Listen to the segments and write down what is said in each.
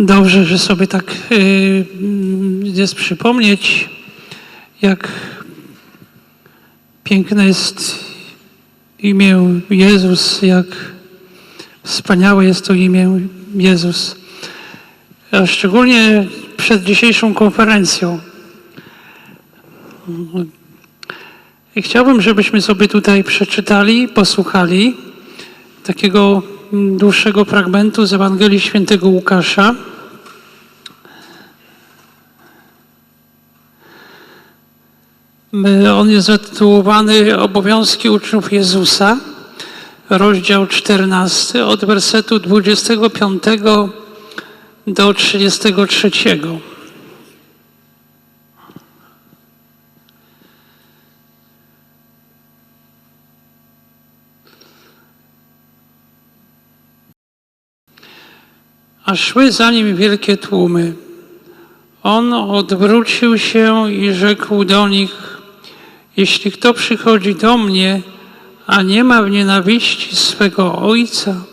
Dobrze, że sobie tak y, mm, jest przypomnieć, jak piękne jest imię Jezus, jak wspaniałe jest to imię Jezus. A szczególnie przed dzisiejszą konferencją. I chciałbym, żebyśmy sobie tutaj przeczytali, posłuchali takiego dłuższego fragmentu z Ewangelii Świętego Łukasza. On jest zatytułowany Obowiązki uczniów Jezusa, rozdział 14, od wersetu 25 do 33. A szły za nim wielkie tłumy. On odwrócił się i rzekł do nich: Jeśli kto przychodzi do mnie, a nie ma w nienawiści swego ojca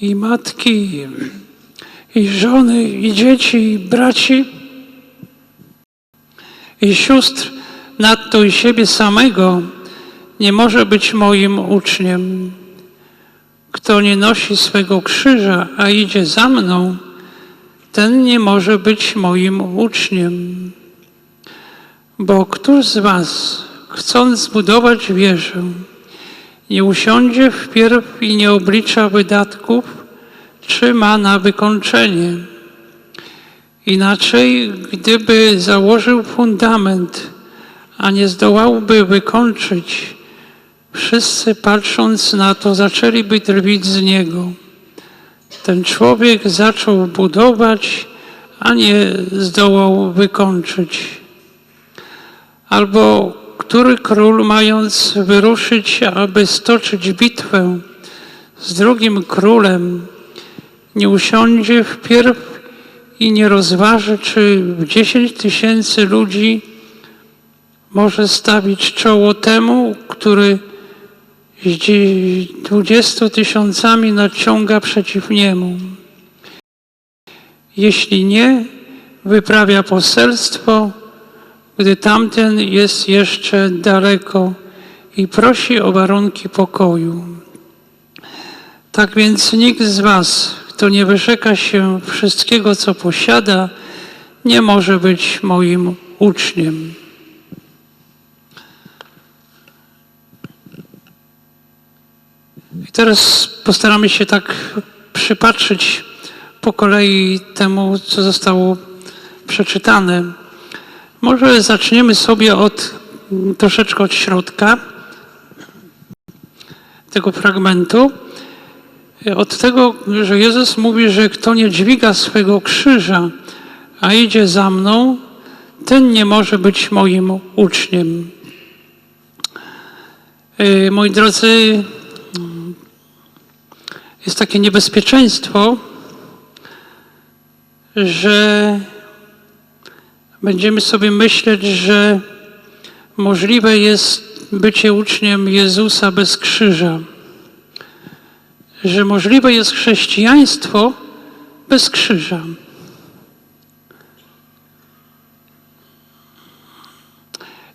i matki, i żony, i dzieci, i braci, i sióstr, nadto i siebie samego, nie może być moim uczniem. Kto nie nosi swego krzyża, a idzie za mną, ten nie może być moim uczniem. Bo któż z was, chcąc zbudować wieżę, nie usiądzie wpierw i nie oblicza wydatków, czy ma na wykończenie? Inaczej, gdyby założył fundament, a nie zdołałby wykończyć, wszyscy patrząc na to zaczęliby drwić z niego. Ten człowiek zaczął budować, a nie zdołał wykończyć. Albo który król, mając wyruszyć, aby stoczyć bitwę z drugim królem, nie usiądzie wpierw i nie rozważy, czy dziesięć tysięcy ludzi może stawić czoło temu, który dwudziestu tysiącami nadciąga przeciw niemu. Jeśli nie, wyprawia poselstwo, gdy tamten jest jeszcze daleko i prosi o warunki pokoju. Tak więc nikt z Was, kto nie wyrzeka się wszystkiego, co posiada, nie może być moim uczniem. I teraz postaramy się tak przypatrzyć po kolei temu, co zostało przeczytane. Może zaczniemy sobie od troszeczkę od środka tego fragmentu. Od tego, że Jezus mówi, że kto nie dźwiga swego krzyża, a idzie za mną, ten nie może być moim uczniem. Yy, Moi drodzy, jest takie niebezpieczeństwo, że będziemy sobie myśleć, że możliwe jest bycie uczniem Jezusa bez krzyża, że możliwe jest chrześcijaństwo bez krzyża.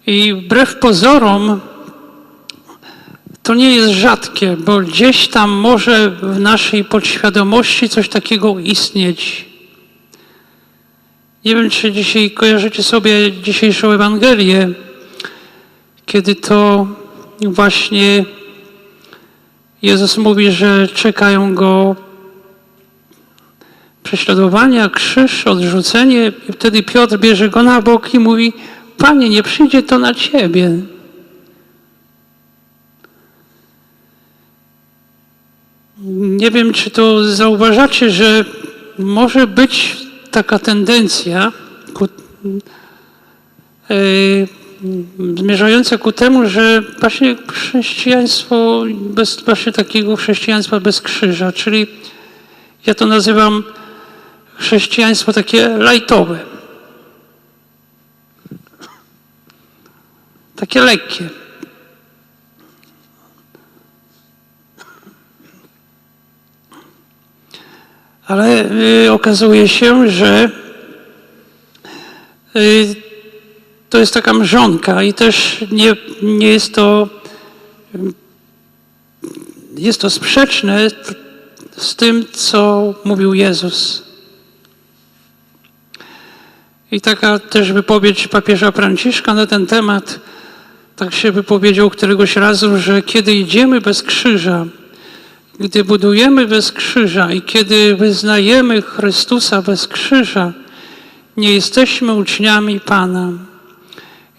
I wbrew pozorom, to nie jest rzadkie, bo gdzieś tam może w naszej podświadomości coś takiego istnieć. Nie wiem, czy dzisiaj kojarzycie sobie dzisiejszą Ewangelię, kiedy to właśnie Jezus mówi, że czekają go prześladowania, krzyż, odrzucenie, i wtedy Piotr bierze go na bok i mówi: Panie, nie przyjdzie to na ciebie. Nie wiem, czy to zauważacie, że może być taka tendencja ku, e, zmierzająca ku temu, że właśnie chrześcijaństwo, bez, właśnie takiego chrześcijaństwa bez krzyża, czyli ja to nazywam chrześcijaństwo takie lajtowe. Takie lekkie. Ale y, okazuje się, że y, to jest taka mrzonka i też nie, nie jest to jest to sprzeczne z tym, co mówił Jezus. I taka też wypowiedź papieża Franciszka na ten temat, tak się wypowiedział któregoś razu, że kiedy idziemy bez krzyża, gdy budujemy bez krzyża i kiedy wyznajemy Chrystusa bez krzyża, nie jesteśmy uczniami Pana.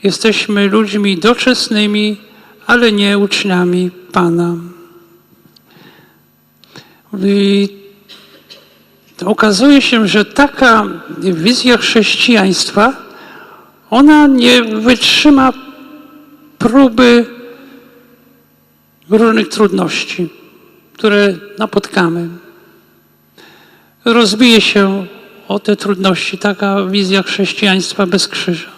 Jesteśmy ludźmi doczesnymi, ale nie uczniami Pana. I okazuje się, że taka wizja chrześcijaństwa, ona nie wytrzyma próby różnych trudności, które napotkamy. Rozbije się o te trudności taka wizja chrześcijaństwa bez krzyża.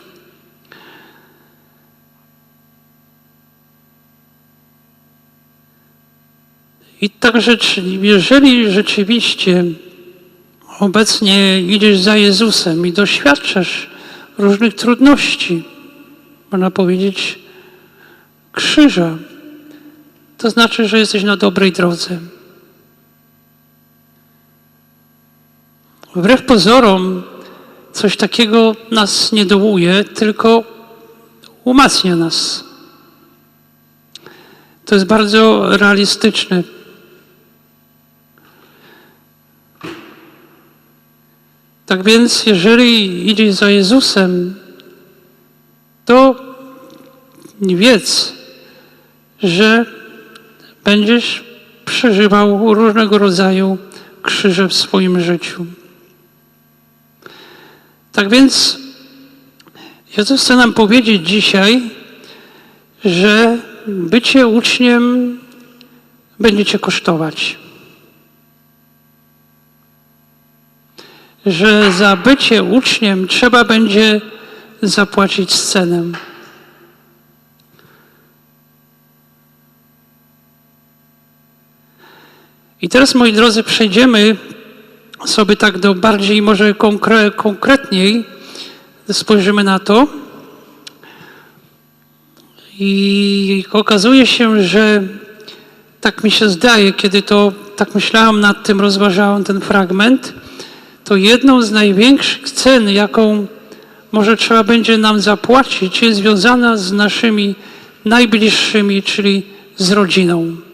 I także, jeżeli rzeczywiście obecnie idziesz za Jezusem i doświadczasz różnych trudności, można powiedzieć krzyża, to znaczy, że jesteś na dobrej drodze. Wbrew pozorom, coś takiego nas nie dołuje, tylko umacnia nas. To jest bardzo realistyczne Tak więc, jeżeli idziesz za Jezusem, to wiedz, że będziesz przeżywał różnego rodzaju krzyże w swoim życiu. Tak więc Jezus chce nam powiedzieć dzisiaj, że bycie uczniem będzie cię kosztować. że za bycie uczniem trzeba będzie zapłacić cenę. I teraz, moi drodzy, przejdziemy sobie tak do bardziej, może konkre konkretniej, spojrzymy na to. I okazuje się, że tak mi się zdaje, kiedy to tak myślałam nad tym, rozważałam ten fragment, to jedną z największych cen, jaką może trzeba będzie nam zapłacić, jest związana z naszymi najbliższymi, czyli z rodziną.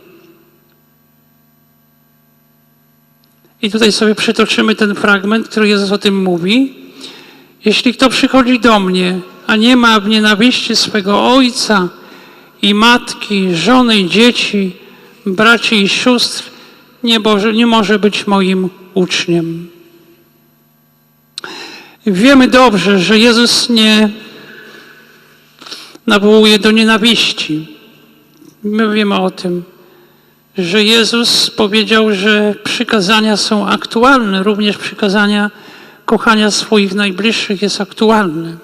I tutaj sobie przytoczymy ten fragment, który Jezus o tym mówi. Jeśli kto przychodzi do mnie, a nie ma w nienawiści swego ojca i matki, żony dzieci, braci i sióstr, nie może, nie może być moim uczniem. Wiemy dobrze, że Jezus nie nawołuje do nienawiści. My wiemy o tym, że Jezus powiedział, że przykazania są aktualne, również przykazania kochania swoich najbliższych jest aktualne.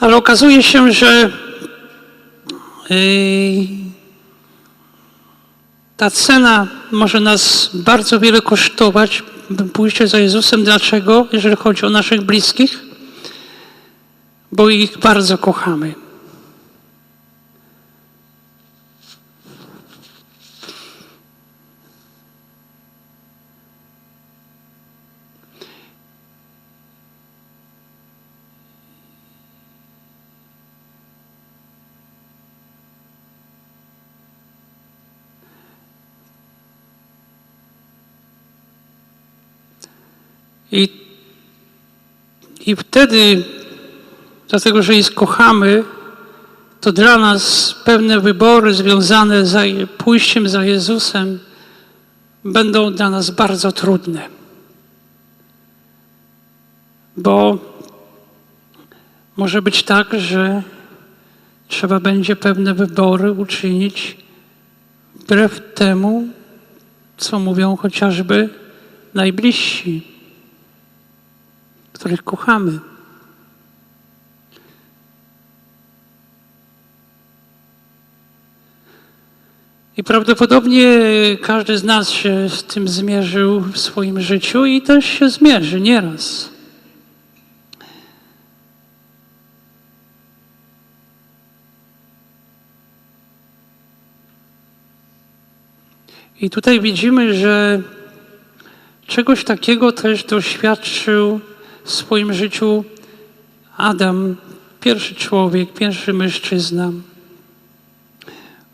Ale okazuje się, że yy, ta cena może nas bardzo wiele kosztować, pójście za Jezusem. Dlaczego? Jeżeli chodzi o naszych bliskich, bo ich bardzo kochamy. I, I wtedy, dlatego że ich kochamy, to dla nas pewne wybory związane z pójściem za Jezusem będą dla nas bardzo trudne. Bo może być tak, że trzeba będzie pewne wybory uczynić wbrew temu, co mówią chociażby najbliżsi których kochamy. I prawdopodobnie każdy z nas się z tym zmierzył w swoim życiu i też się zmierzy nieraz. I tutaj widzimy, że czegoś takiego też doświadczył w swoim życiu Adam, pierwszy człowiek, pierwszy mężczyzna,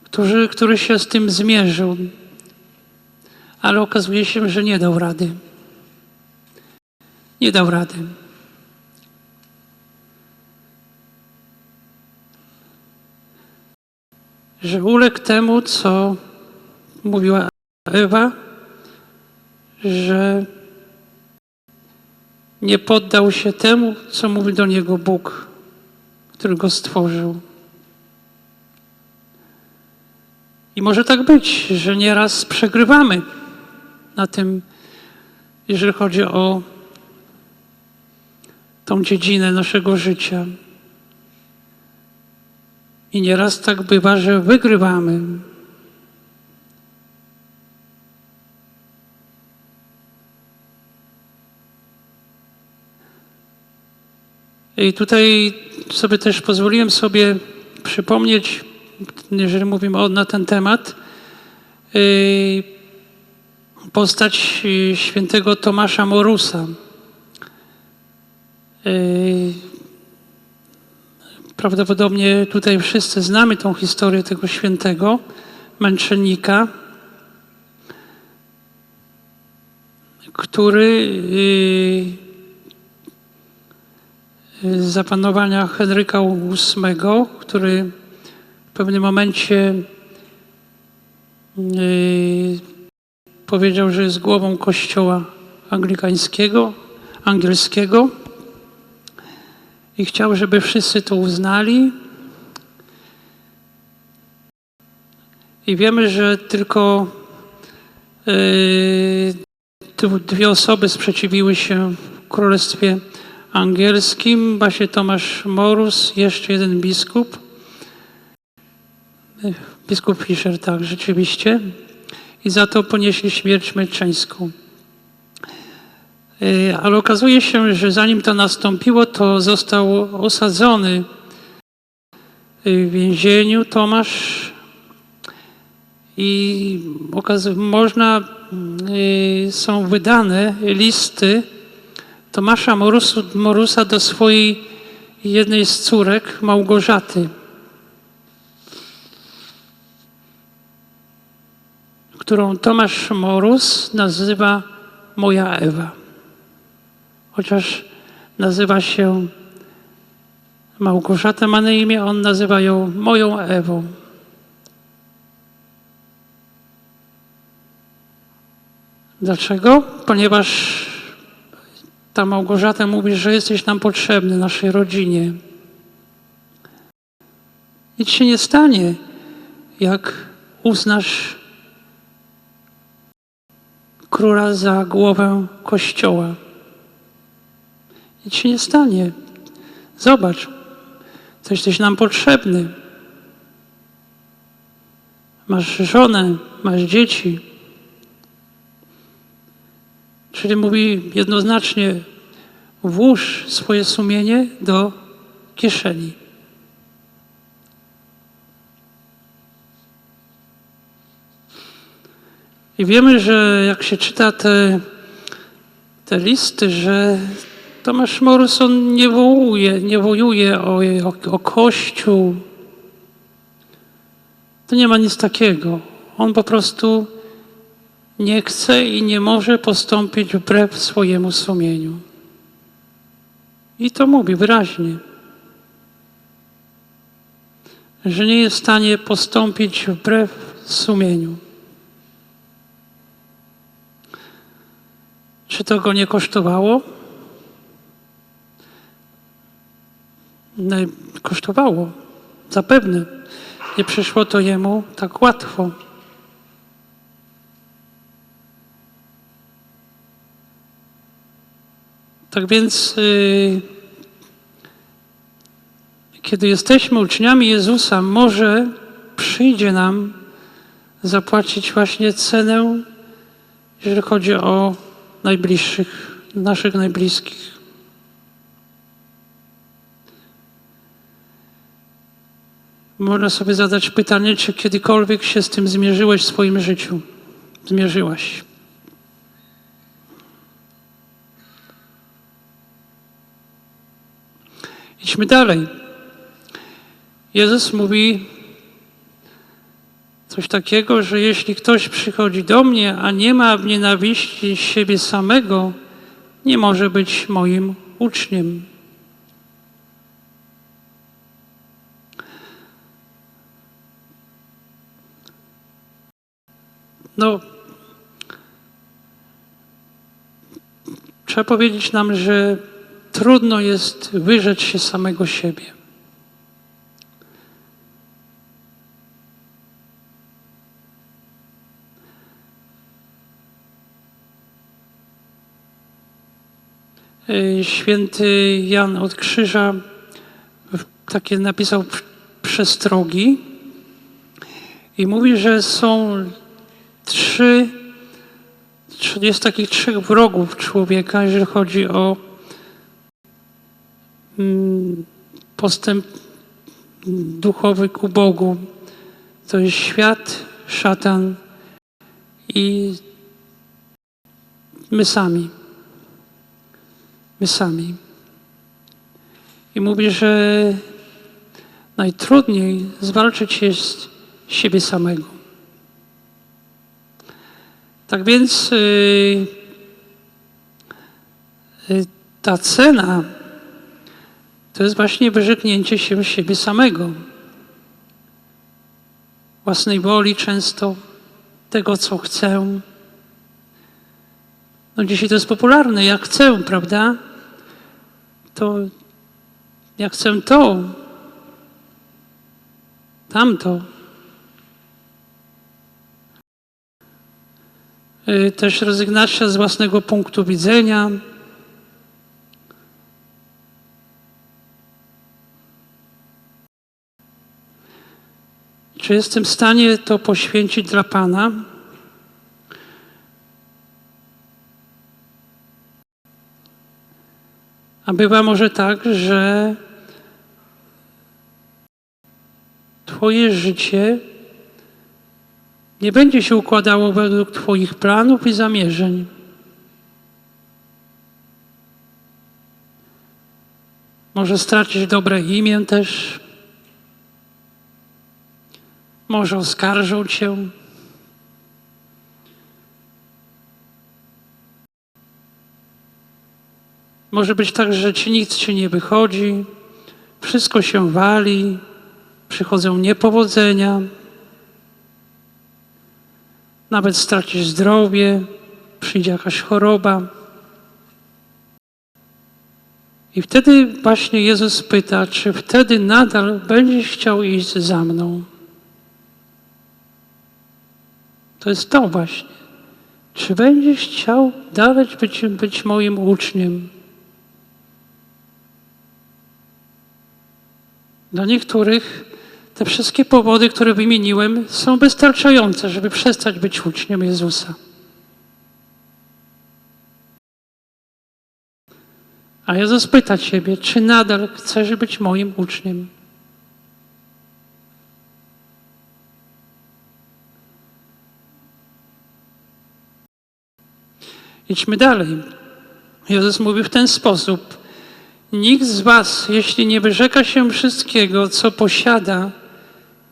który, który się z tym zmierzył, ale okazuje się, że nie dał rady. Nie dał rady. Że uległ temu, co mówiła Ewa, że nie poddał się temu, co mówi do niego Bóg, który go stworzył. I może tak być, że nieraz przegrywamy na tym, jeżeli chodzi o tą dziedzinę naszego życia. I nieraz tak bywa, że wygrywamy. I tutaj sobie też pozwoliłem sobie przypomnieć, jeżeli mówimy o, na ten temat, yy, postać yy, świętego Tomasza Morusa. Yy, Prawdopodobnie tutaj wszyscy znamy tą historię tego świętego męczennika, który za panowania Henryka VIII, który w pewnym momencie yy, powiedział, że jest głową kościoła anglikańskiego, angielskiego i chciał, żeby wszyscy to uznali. I wiemy, że tylko yy, dwie osoby sprzeciwiły się w Królestwie Angielskim. Właśnie Tomasz Morus, jeszcze jeden biskup. Biskup Fischer, tak, rzeczywiście. I za to ponieśli śmierć męczeńską. Yy, Ale okazuje się, że zanim to nastąpiło, to został osadzony w więzieniu Tomasz i można, yy, są wydane listy Tomasza Morusu, Morusa do swojej jednej z córek, Małgorzaty, którą Tomasz Morus nazywa moja Ewa chociaż nazywa się Małgorzata, ma na imię, on nazywa ją moją Ewą. Dlaczego? Ponieważ ta Małgorzata mówi, że jesteś nam potrzebny, naszej rodzinie. Nic się nie stanie, jak uznasz króla za głowę kościoła. Nic się nie stanie. Zobacz, coś jesteś nam potrzebny. Masz żonę, masz dzieci. Czyli mówi jednoznacznie, włóż swoje sumienie do kieszeni. I wiemy, że jak się czyta te, te listy, że Tomasz Morus on nie wołuje, nie wojuje o, o, o Kościół. To nie ma nic takiego. On po prostu nie chce i nie może postąpić wbrew swojemu sumieniu. I to mówi wyraźnie, że nie jest w stanie postąpić wbrew sumieniu. Czy to go nie kosztowało? No kosztowało. Zapewne nie przyszło to jemu tak łatwo. Tak więc, yy, kiedy jesteśmy uczniami Jezusa, może przyjdzie nam zapłacić właśnie cenę, jeżeli chodzi o najbliższych, naszych najbliskich. Można sobie zadać pytanie, czy kiedykolwiek się z tym zmierzyłeś w swoim życiu. Zmierzyłaś. Idźmy dalej. Jezus mówi coś takiego, że jeśli ktoś przychodzi do mnie, a nie ma w nienawiści siebie samego, nie może być moim uczniem. No, trzeba powiedzieć nam, że trudno jest wyrzec się samego siebie. Święty Jan od Krzyża takie napisał przestrogi i mówi, że są trzy, jest takich trzech wrogów człowieka, jeżeli chodzi o postęp duchowy ku Bogu. To jest świat, szatan i my sami. My sami. I mówi, że najtrudniej zwalczyć jest siebie samego. Tak więc yy, yy, ta cena to jest właśnie wyrzeknięcie się siebie samego. Własnej woli często, tego co chcę. No dzisiaj to jest popularne, jak chcę, prawda? To jak chcę to, tamto. Y, też rezygnacja z własnego punktu widzenia. Czy jestem w stanie to poświęcić dla Pana? A bywa może tak, że Twoje życie nie będzie się układało według Twoich planów i zamierzeń. Może stracić dobre imię też. Może oskarżą Cię. Może być tak, że Ci nic Ci nie wychodzi, wszystko się wali, przychodzą niepowodzenia, nawet stracisz zdrowie, przyjdzie jakaś choroba. I wtedy właśnie Jezus pyta, czy wtedy nadal będziesz chciał iść za mną. To jest to właśnie. Czy będziesz chciał dalej być, być moim uczniem? Dla niektórych te wszystkie powody, które wymieniłem, są wystarczające, żeby przestać być uczniem Jezusa. A Jezus pyta Ciebie, czy nadal chcesz być moim uczniem? Idźmy dalej. Jezus mówi w ten sposób: Nikt z Was, jeśli nie wyrzeka się wszystkiego, co posiada,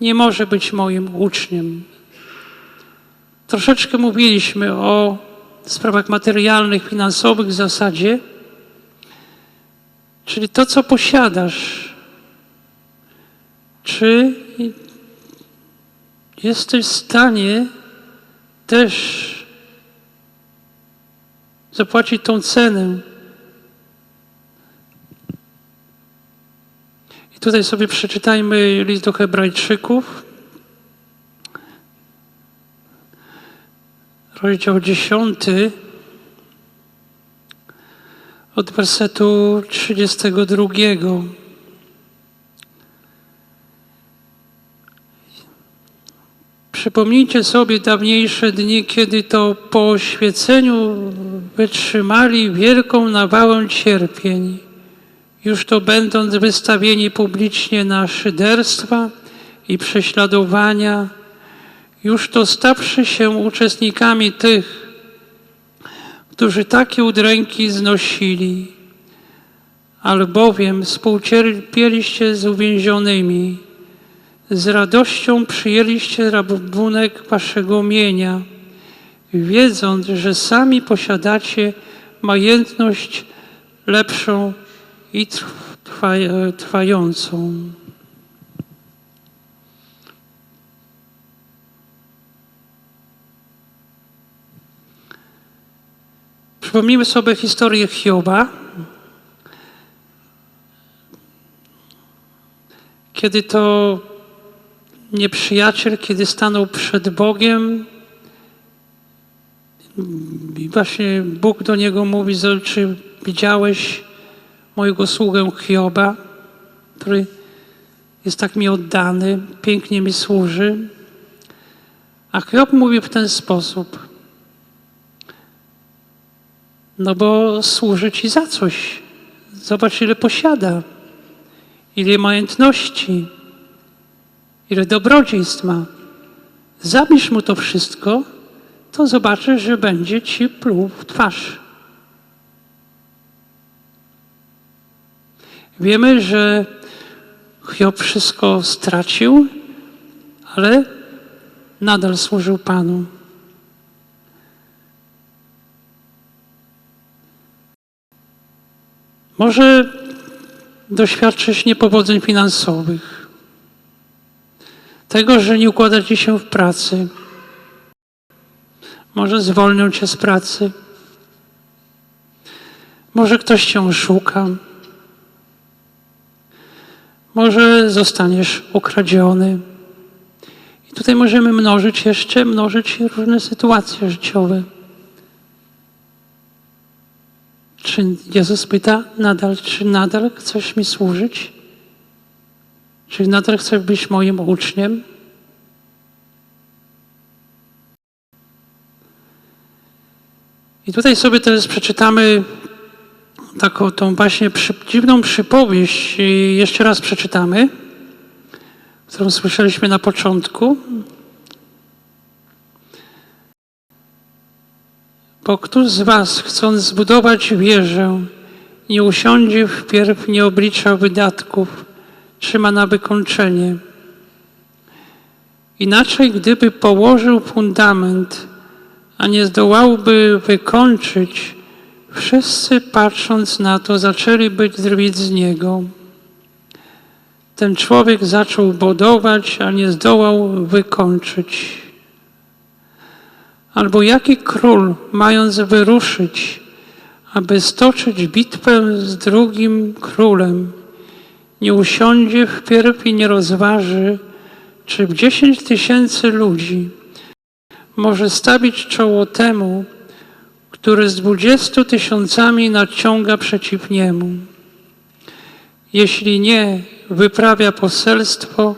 nie może być moim uczniem. Troszeczkę mówiliśmy o sprawach materialnych, finansowych w zasadzie, czyli to, co posiadasz. Czy jesteś w stanie też zapłacić tą cenę? Tutaj sobie przeczytajmy list do Hebrajczyków, rozdział 10, od wersetu 32. Przypomnijcie sobie dawniejsze dni, kiedy to po oświeceniu wytrzymali wielką nawałę cierpień, już to będąc wystawieni publicznie na szyderstwa i prześladowania, już to stawszy się uczestnikami tych, którzy takie udręki znosili, albowiem współcierpieliście z uwięzionymi, z radością przyjęliście rabunek waszego mienia, wiedząc, że sami posiadacie majętność lepszą i trwa, trwającą. Przypomnijmy sobie historię Hioba. Kiedy to nieprzyjaciel, kiedy stanął przed Bogiem i właśnie Bóg do niego mówi, czy widziałeś mojego sługę Hioba, który jest tak mi oddany, pięknie mi służy. A Hiob mówi w ten sposób. No bo służy ci za coś. Zobacz, ile posiada, ile majątności, ile dobrodziejstw ma. Zabierz mu to wszystko, to zobaczysz, że będzie ci pluł w twarz. Wiemy, że Hiob wszystko stracił, ale nadal służył Panu. Może doświadczysz niepowodzeń finansowych, tego, że nie układa ci się w pracy. Może zwolnią cię z pracy. Może ktoś cię oszuka. Może zostaniesz ukradziony. I tutaj możemy mnożyć jeszcze, mnożyć różne sytuacje życiowe. Czy Jezus pyta nadal, czy nadal chcesz mi służyć? Czy nadal chcesz być moim uczniem? I tutaj sobie teraz przeczytamy taką tą właśnie przy, dziwną przypowieść i jeszcze raz przeczytamy, którą słyszeliśmy na początku. Bo któż z was, chcąc zbudować wieżę, nie usiądzie wpierw, nie oblicza wydatków, trzyma na wykończenie. Inaczej, gdyby położył fundament, a nie zdołałby wykończyć, wszyscy patrząc na to, zaczęli być drwić z niego. Ten człowiek zaczął budować, a nie zdołał wykończyć. Albo jaki król, mając wyruszyć, aby stoczyć bitwę z drugim królem, nie usiądzie wpierw i nie rozważy, czy w dziesięć tysięcy ludzi może stawić czoło temu, który z dwudziestu tysiącami nadciąga przeciw niemu. Jeśli nie, wyprawia poselstwo,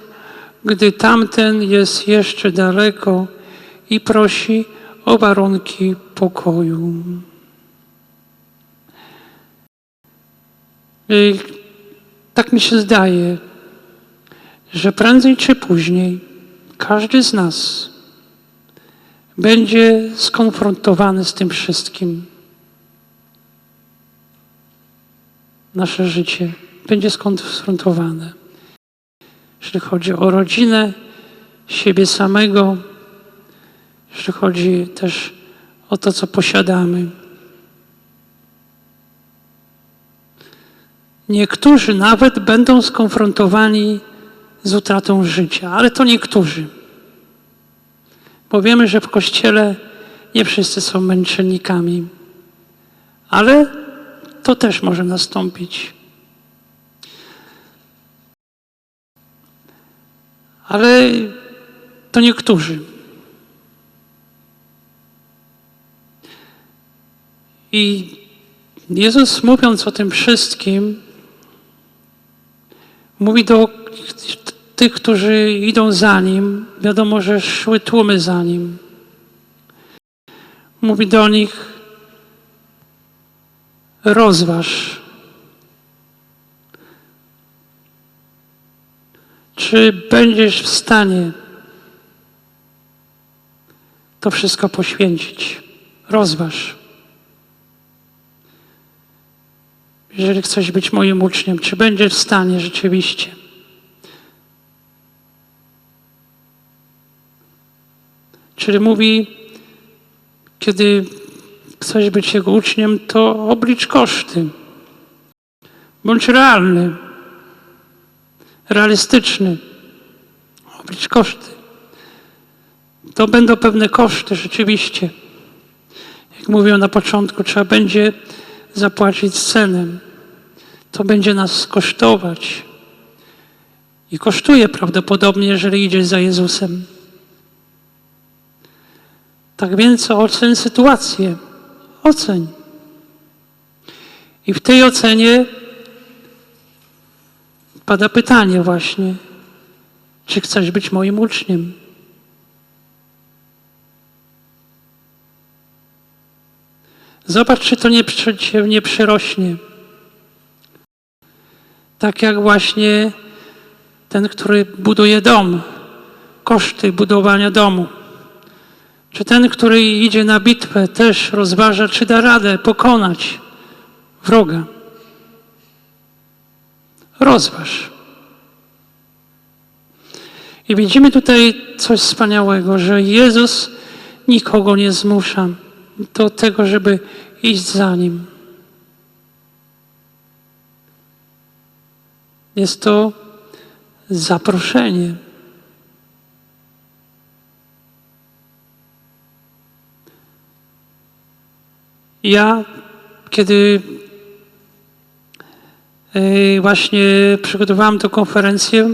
gdy tamten jest jeszcze daleko i prosi o warunki pokoju. I tak mi się zdaje, że prędzej czy później każdy z nas będzie skonfrontowany z tym wszystkim. Nasze życie będzie skonfrontowane. Jeśli chodzi o rodzinę, siebie samego, jeśli chodzi też o to, co posiadamy. Niektórzy nawet będą skonfrontowani z utratą życia, ale to niektórzy. Bo wiemy, że w kościele nie wszyscy są męczennikami, ale to też może nastąpić. Ale to niektórzy. I Jezus mówiąc o tym wszystkim, mówi do tych, którzy idą za nim. Wiadomo, że szły tłumy za nim. Mówi do nich: rozważ, czy będziesz w stanie to wszystko poświęcić. Rozważ. Jeżeli chcesz być moim uczniem, czy będziesz w stanie rzeczywiście? Czyli mówi, kiedy chcesz być jego uczniem, to oblicz koszty. Bądź realny, realistyczny. Oblicz koszty. To będą pewne koszty rzeczywiście. Jak mówiłem na początku, trzeba będzie zapłacić cenę. To będzie nas kosztować. I kosztuje prawdopodobnie, jeżeli idziesz za Jezusem. Tak więc oceń sytuację. Oceń. I w tej ocenie pada pytanie właśnie, czy chcesz być moim uczniem? Zobacz, czy to nie, cię nie przyrośnie. Tak jak właśnie ten, który buduje dom, koszty budowania domu. Czy ten, który idzie na bitwę, też rozważa, czy da radę pokonać wroga. Rozważ. I widzimy tutaj coś wspaniałego, że Jezus nikogo nie zmusza do tego, żeby iść za Nim. Jest to zaproszenie. Ja, kiedy e, właśnie przygotowałam tę konferencję,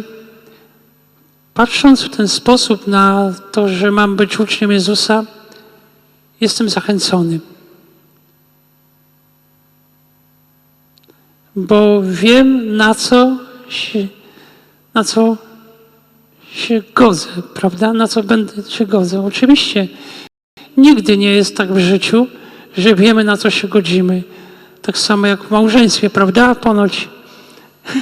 patrząc w ten sposób na to, że mam być uczniem Jezusa, jestem zachęcony. Bo wiem, na co się, na co się godzę, prawda? Na co będę się godzę. Oczywiście nigdy nie jest tak w życiu, że wiemy, na co się godzimy. Tak samo jak w małżeństwie, prawda? Ponoć.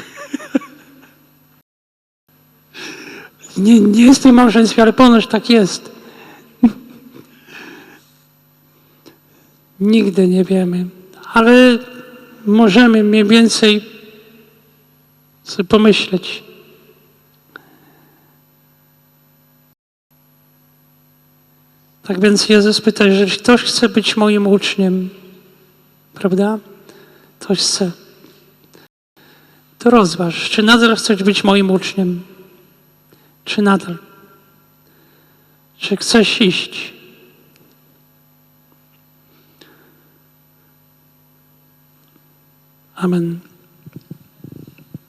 Nie, nie jestem w małżeństwie, ale ponoć tak jest. Nigdy nie wiemy, ale możemy mniej więcej sobie pomyśleć. Tak więc Jezus pyta, jeżeli ktoś chce być moim uczniem, prawda? Ktoś chce. To rozważ, czy nadal chcesz być moim uczniem, czy nadal. Czy chcesz iść? Amen.